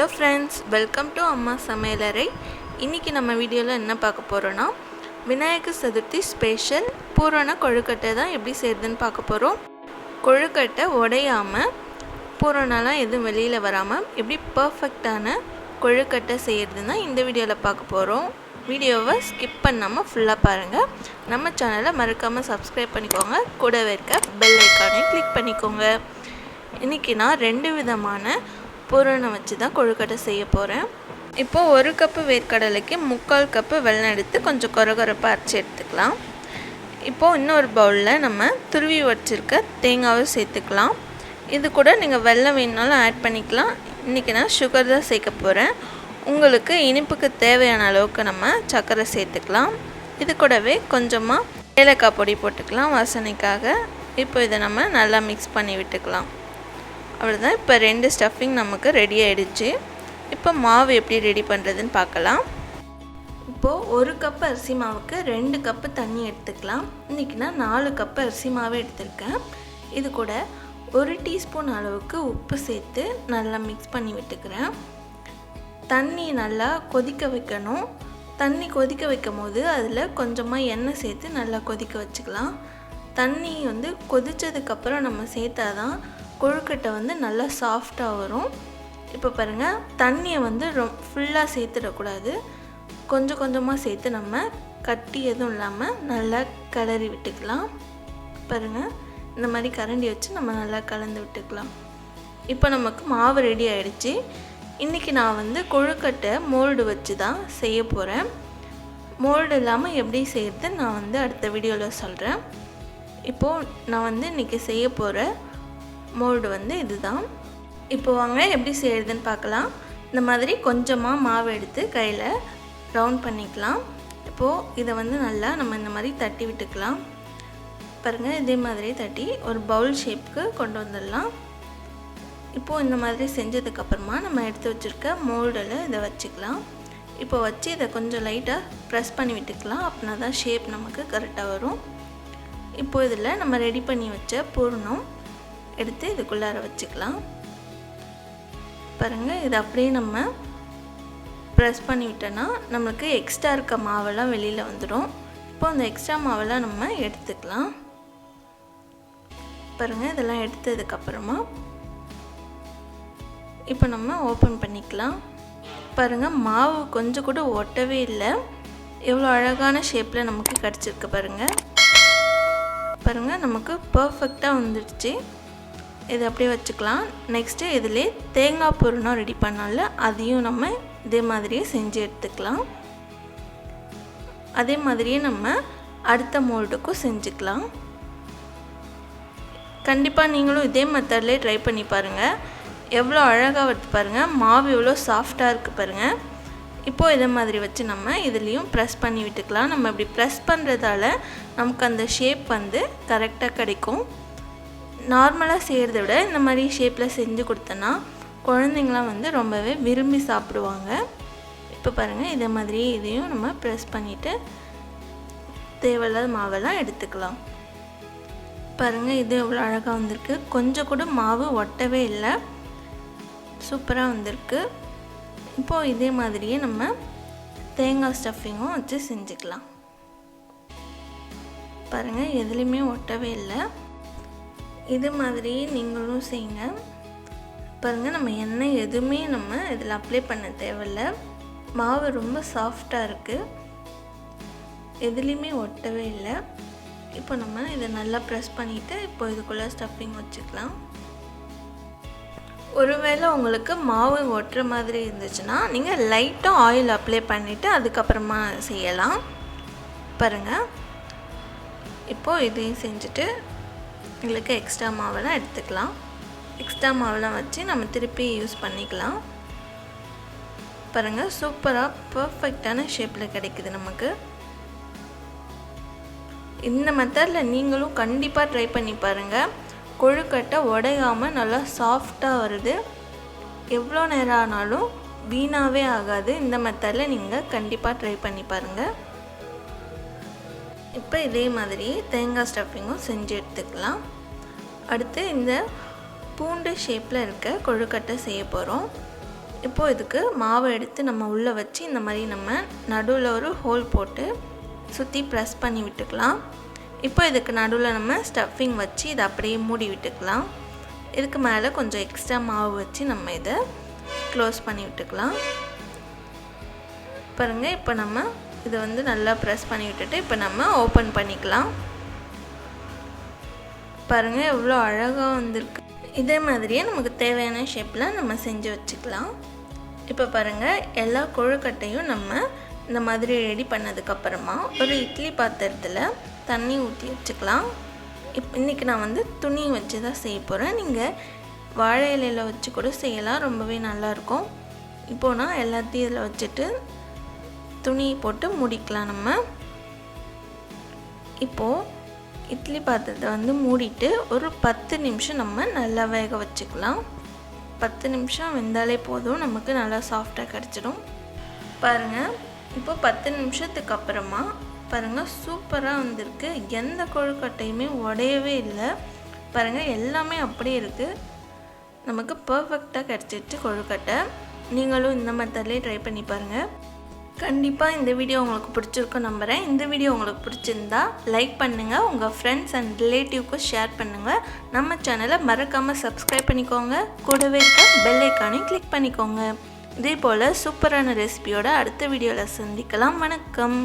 Hello friends welcome to அம்மா சமையலறை இன்றைக்கி நம்ம வீடியோவில் என்ன பார்க்க போகிறோன்னா விநாயகர் சதுர்த்தி ஸ்பெஷல் பூரண கொழுக்கட்டை தான் எப்படி செய்கிறதுன்னு பார்க்க போகிறோம் கொழுக்கட்டை உடையாமல் பூரணம்லாம் எதுவும் வெளியில் வராமல் எப்படி பர்ஃபெக்டான கொழுக்கட்டை செய்கிறதுன்னா இந்த வீடியோவில் பார்க்க போகிறோம் வீடியோவை ஸ்கிப் பண்ணாமல் ஃபுல்லாக பாருங்கள் நம்ம சேனலை மறக்காமல் சப்ஸ்கிரைப் பண்ணிக்கோங்க. கூடவே இருக்க பெல் ஐக்கானையும் கிளிக் பண்ணிக்கோங்க. இன்றைக்கி நான் ரெண்டு விதமான பூரணம் வச்சு தான் கொழுக்கட்டை செய்ய போகிறேன் இப்போது ஒரு கப்பு வேர்க்கடலைக்கு முக்கால் கப்பு வெள்ளம் எடுத்து கொஞ்சம் கொரகொரப்பாக அரைச்சி எடுத்துக்கலாம். இப்போது இன்னொரு பவுலில் நம்ம துருவி வச்சிருக்க தேங்காவும் சேர்த்துக்கலாம். இது கூட நீங்கள் வெள்ளம் வேணுனாலும் ஆட் பண்ணிக்கலாம். இன்றைக்கி நான் சுகர் தான் சேர்க்க போகிறேன் உங்களுக்கு இனிப்புக்கு தேவையான அளவுக்கு நம்ம சர்க்கரை சேர்த்துக்கலாம். இது கூடவே கொஞ்சமாக ஏலக்காய் பொடி போட்டுக்கலாம் வாசனைக்காக. இப்போ இதை நம்ம நல்லா மிக்ஸ் பண்ணி விட்டுக்கலாம். அவ்வளோதான் இப்போ ரெண்டு ஸ்டஃபிங் நமக்கு ரெடி ஆகிடுச்சு இப்போ மாவு எப்படி ரெடி பண்ணுறதுன்னு பார்க்கலாம். இப்போது ஒரு கப் அரிசி மாவுக்கு ரெண்டு கப்பு தண்ணி எடுத்துக்கலாம். இன்றைக்கி நான் நாலு கப்பு அரிசி மாவு எடுத்திருக்கேன். இது கூட ஒரு டீஸ்பூன் அளவுக்கு உப்பு சேர்த்து நல்லா மிக்ஸ் பண்ணி விட்டுக்கிறேன். தண்ணி நல்லா கொதிக்க வைக்கணும். தண்ணி கொதிக்க வைக்கும் போது அதில் கொஞ்சமாக எண்ணெய் சேர்த்து நல்லா கொதிக்க வச்சுக்கலாம். தண்ணி வந்து கொதித்ததுக்கப்புறம் நம்ம சேர்த்தா தான் கொழுக்கட்டை வந்து நல்லா சாஃப்டாக வரும். இப்போ பாருங்கள் தண்ணியை வந்து ரொம் ஃபுல்லாக சேர்த்துடக்கூடாது. கொஞ்சம் கொஞ்சமாக சேர்த்து நம்ம கட்டி எதுவும் இல்லாமல் நல்லா கிளறி விட்டுக்கலாம். பாருங்கள் இந்த மாதிரி கரண்டி வச்சு நம்ம நல்லா கலந்து விட்டுக்கலாம். இப்போ நமக்கு மாவு ரெடி ஆகிடுச்சு இன்றைக்கி நான் வந்து கொழுக்கட்டை மோல்டு வச்சு தான் செய்ய போகிறேன் மோல்டு இல்லாமல் எப்படி செய்கிறது நான் வந்து அடுத்த வீடியோவில் சொல்கிறேன் இப்போது நான் வந்து இன்றைக்கி செய்ய போகிற மோல்டு வந்து இதுதான். இப்போ வாங்க எப்படி செய்கிறதுன்னு பார்க்கலாம். இந்த மாதிரி கொஞ்சமாக மாவு எடுத்து கையில் ரவுண்ட் பண்ணிக்கலாம். இப்போது இதை வந்து நல்லா நம்ம இந்த மாதிரி தட்டி விட்டுக்கலாம். பாருங்கள் இதே மாதிரி தட்டி ஒரு பவுல் ஷேப்புக்கு கொண்டு வந்துடலாம். இப்போது இந்த மாதிரி செஞ்சதுக்கப்புறமா நம்ம எடுத்து வச்சுருக்க மோல்டில் இதை வச்சுக்கலாம். இப்போ வச்சு இதை கொஞ்சம் லைட்டாக ப்ரெஸ் பண்ணி விட்டுக்கலாம். அப்படின்னா தான் ஷேப் நமக்கு கரெக்டாக வரும். இப்போது இதில் நம்ம ரெடி பண்ணி வச்ச பூர்ணம் எடுத்து இதுக்குள்ளார வச்சுக்கலாம். பாருங்கள் இது அப்படியே நம்ம ப்ரெஸ் பண்ணி விட்டோன்னா நம்மளுக்கு எக்ஸ்ட்ரா இருக்க மாவெல்லாம் வெளியில் வந்துடும் இப்போ அந்த எக்ஸ்ட்ரா மாவெல்லாம் நம்ம எடுத்துக்கலாம். பாருங்கள் இதெல்லாம் எடுத்ததுக்கப்புறமா இப்போ நம்ம ஓப்பன் பண்ணிக்கலாம். பாருங்கள் மாவு கொஞ்சம் கூட ஒட்டவே இல்லை. எவ்வளோ அழகான ஷேப்பில் நமக்கு கிடச்சிருக்கு பாருங்கள் பாருங்கள் நமக்கு பர்ஃபெக்டாக வந்துடுச்சு. இது அப்படியே வச்சுக்கலாம். நெக்ஸ்ட்டு இதிலே தேங்காய் பூரணம் ரெடி பண்ணால அதையும் நம்ம இதே மாதிரியே செஞ்சு எடுத்துக்கலாம். அதே மாதிரியே நம்ம அடுத்த மோல்டுக்கும் செஞ்சுக்கலாம். கண்டிப்பாக நீங்களும் இதே மெத்தட்லேயே ட்ரை பண்ணி பாருங்கள் எவ்வளோ அழகாக வருது பாருங்கள் மாவு எவ்வளோ சாஃப்டாக இருக்குது பாருங்கள் இப்போது இதை மாதிரி வச்சு நம்ம இதுலேயும் ப்ரெஸ் பண்ணி விட்டுக்கலாம். நம்ம இப்படி ப்ரெஸ் பண்ணுறதால நமக்கு அந்த ஷேப் வந்து கரெக்டாக கிடைக்கும். நார்மலாக செய்கிறத விட இந்த மாதிரி ஷேப்பில் செஞ்சு கொடுத்தோன்னா குழந்தைங்களாம் வந்து ரொம்பவே விரும்பி சாப்பிடுவாங்க. இப்போ பாருங்கள் இதே மாதிரி இதையும் நம்ம ப்ரெஸ் பண்ணிவிட்டு தேவையில்லாத மாவெல்லாம் எடுத்துக்கலாம். பாருங்கள் இது எவ்வளோ அழகாக வந்திருக்கு. கொஞ்சம் கூட மாவு ஒட்டவே இல்லை. சூப்பராக வந்திருக்கு. இப்போது இதே மாதிரியே நம்ம தேங்காய் ஸ்டஃபிங்கும் வச்சு செஞ்சுக்கலாம். பாருங்கள் எதுலேயுமே ஒட்டவே இல்லை. இது மாதிரி நீங்களும் செய்யுங்க பாருங்கள் நம்ம எண்ணெய் எதுவுமே நம்ம இதில் அப்ளை பண்ண தேவையில்ல. மாவு ரொம்ப சாஃப்டாக இருக்குது எதுலேயுமே ஒட்டவே இல்லை. இப்போ நம்ம இதை நல்லா ப்ரெஸ் பண்ணிவிட்டு இப்போ இதுக்குள்ளே ஸ்டஃபிங் வச்சுக்கலாம். ஒருவேளை உங்களுக்கு மாவு ஒட்டுற மாதிரி இருந்துச்சுன்னா நீங்கள் லைட்டாக ஆயில் அப்ளை பண்ணிவிட்டு அதுக்கப்புறமா செய்யலாம். பாருங்கள் இப்போது இதையும் செஞ்சுட்டு எங்களுக்கு எக்ஸ்ட்ரா மாவெல்லாம் எடுத்துக்கலாம். எக்ஸ்ட்ரா மாவெல்லாம் வச்சு நம்ம திருப்பி யூஸ் பண்ணிக்கலாம். பாருங்கள் சூப்பராக பர்ஃபெக்டான ஷேப்பில் கிடைக்குது நமக்கு. இந்த மெத்தடில் நீங்களும் கண்டிப்பாக ட்ரை பண்ணி பாருங்கள் கொழுக்கட்டை உடையாமல் நல்லா சாஃப்டாக வருது. எவ்வளோ நேரம் ஆனாலும் வீணாகவே ஆகாது. இந்த மெத்தடில் நீங்கள் கண்டிப்பாக ட்ரை பண்ணி பாருங்கள் இப்போ இதே மாதிரி தேங்காய் ஸ்டஃபிங்கும் செஞ்சு எடுத்துக்கலாம். அடுத்து இந்த பூண்டு ஷேப்பில் இருக்க கொழுக்கட்டை செய்ய போகிறோம் இப்போது இதுக்கு மாவை எடுத்து நம்ம உள்ளே வச்சு இந்த மாதிரி நம்ம நடுவில் ஒரு ஹோல் போட்டு சுற்றி ப்ரெஸ் பண்ணி விட்டுக்கலாம். இப்போ இதுக்கு நடுவில் நம்ம ஸ்டஃபிங் வச்சு இதை அப்படியே மூடி விட்டுக்கலாம். இதுக்கு மேலே கொஞ்சம் எக்ஸ்ட்ரா மாவு வச்சு நம்ம இதை க்ளோஸ் பண்ணி விட்டுக்கலாம். பாருங்கள் இப்போ நம்ம இதை வந்து நல்லா ப்ரெஸ் பண்ணி விட்டுட்டு இப்போ நம்ம ஓப்பன் பண்ணிக்கலாம். பாருங்கள் எவ்வளோ அழகாக வந்திருக்கு. இதே மாதிரியே நமக்கு தேவையான ஷேப்பில் நம்ம செஞ்சு வச்சுக்கலாம். இப்போ பாருங்கள் எல்லா கொழுக்கட்டையும் நம்ம இந்த மாதிரி ரெடி பண்ணதுக்கப்புறமா ஒரு இட்லி பாத்திரத்தில் தண்ணி ஊற்றி வச்சுக்கலாம். இப் இன்றைக்கி நான் வந்து துணி வச்சு தான் செய்ய போகிறேன் நீங்கள் வாழை இலையில் வச்சு கூட செய்யலாம். ரொம்பவே நல்லாயிருக்கும் இப்போது நான் எல்லாத்தையும் இதில் வச்சுட்டு துணி போட்டு மூடிக்கலாம் நம்ம. இப்போது இட்லி பாத்திரத்தை வந்து மூடிட்டு ஒரு பத்து நிமிஷம் நம்ம நல்லா வேக வச்சுக்கலாம். பத்து நிமிஷம் வெந்தாலே போதும் நமக்கு நல்லா சாஃப்டாக கிடச்சிடும். பாருங்கள் இப்போ பத்து நிமிஷத்துக்கு அப்புறமா பாருங்கள் சூப்பராக வந்திருக்கு. எந்த கொழுக்கட்டையுமே உடையவே இல்லை. பாருங்கள் எல்லாமே அப்படியே இருக்குது நமக்கு பர்ஃபெக்டாக கிடச்சிட்டு கொழுக்கட்டை. நீங்களும் இந்த மெத்தட்லேயே ட்ரை பண்ணி பாருங்கள் கண்டிப்பாக இந்த வீடியோ உங்களுக்கு பிடிச்சிருக்கும் நம்புகிறேன் இந்த வீடியோ உங்களுக்கு பிடிச்சிருந்தா லைக் பண்ணுங்கள் உங்கள் ஃப்ரெண்ட்ஸ் அண்ட் ரிலேட்டிவ்க்கும் ஷேர் பண்ணுங்கள் நம்ம சேனலை மறக்காமல் சப்ஸ்கிரைப் பண்ணிக்கோங்க. கூடவே இருக்க பெல் ஐக்கானையும் கிளிக் பண்ணிக்கோங்க. இதே போல் சூப்பரான ரெசிபியோட அடுத்த வீடியோவில் சந்திக்கலாம். வணக்கம்.